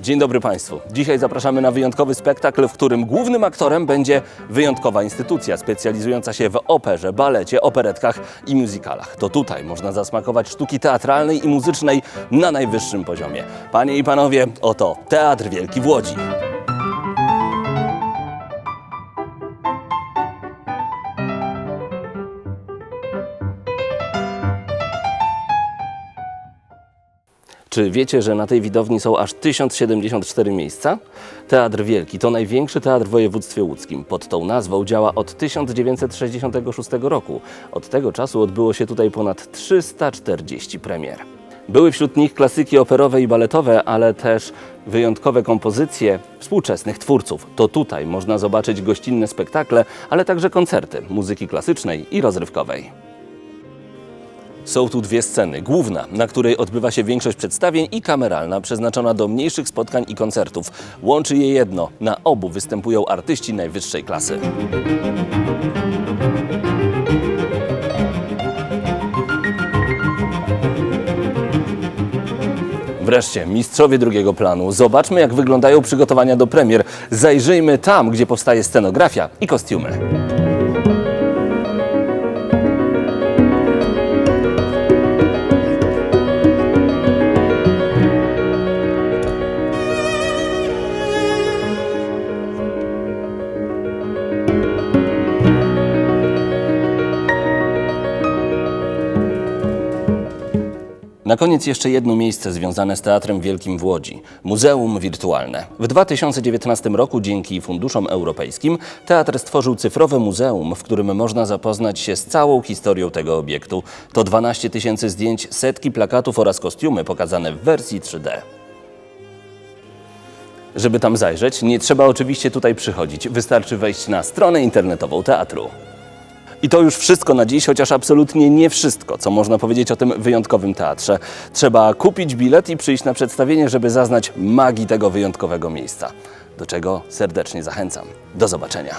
Dzień dobry Państwu. Dzisiaj zapraszamy na wyjątkowy spektakl, w którym głównym aktorem będzie wyjątkowa instytucja specjalizująca się w operze, balecie, operetkach i musicalach. To tutaj można zasmakować sztuki teatralnej i muzycznej na najwyższym poziomie. Panie i panowie, oto Teatr Wielki w Łodzi. Czy wiecie, że na tej widowni są aż 1074 miejsca? Teatr Wielki to największy teatr w województwie łódzkim. Pod tą nazwą działa od 1966 roku. Od tego czasu odbyło się tutaj ponad 340 premier. Były wśród nich klasyki operowe i baletowe, ale też wyjątkowe kompozycje współczesnych twórców. To tutaj można zobaczyć gościnne spektakle, ale także koncerty muzyki klasycznej i rozrywkowej. Są tu dwie sceny. Główna, na której odbywa się większość przedstawień i kameralna, przeznaczona do mniejszych spotkań i koncertów. Łączy je jedno. Na obu występują artyści najwyższej klasy. Wreszcie, mistrzowie drugiego planu. Zobaczmy, jak wyglądają przygotowania do premier. Zajrzyjmy tam, gdzie powstaje scenografia i kostiumy. Na koniec jeszcze jedno miejsce związane z Teatrem Wielkim w Łodzi Muzeum Wirtualne. W 2019 roku dzięki funduszom europejskim teatr stworzył cyfrowe muzeum, w którym można zapoznać się z całą historią tego obiektu. To 12 tysięcy zdjęć, setki plakatów oraz kostiumy pokazane w wersji 3D. Żeby tam zajrzeć, nie trzeba oczywiście tutaj przychodzić. Wystarczy wejść na stronę internetową teatru. I to już wszystko na dziś, chociaż absolutnie nie wszystko, co można powiedzieć o tym wyjątkowym teatrze. Trzeba kupić bilet i przyjść na przedstawienie, żeby zaznać magii tego wyjątkowego miejsca. Do czego serdecznie zachęcam. Do zobaczenia.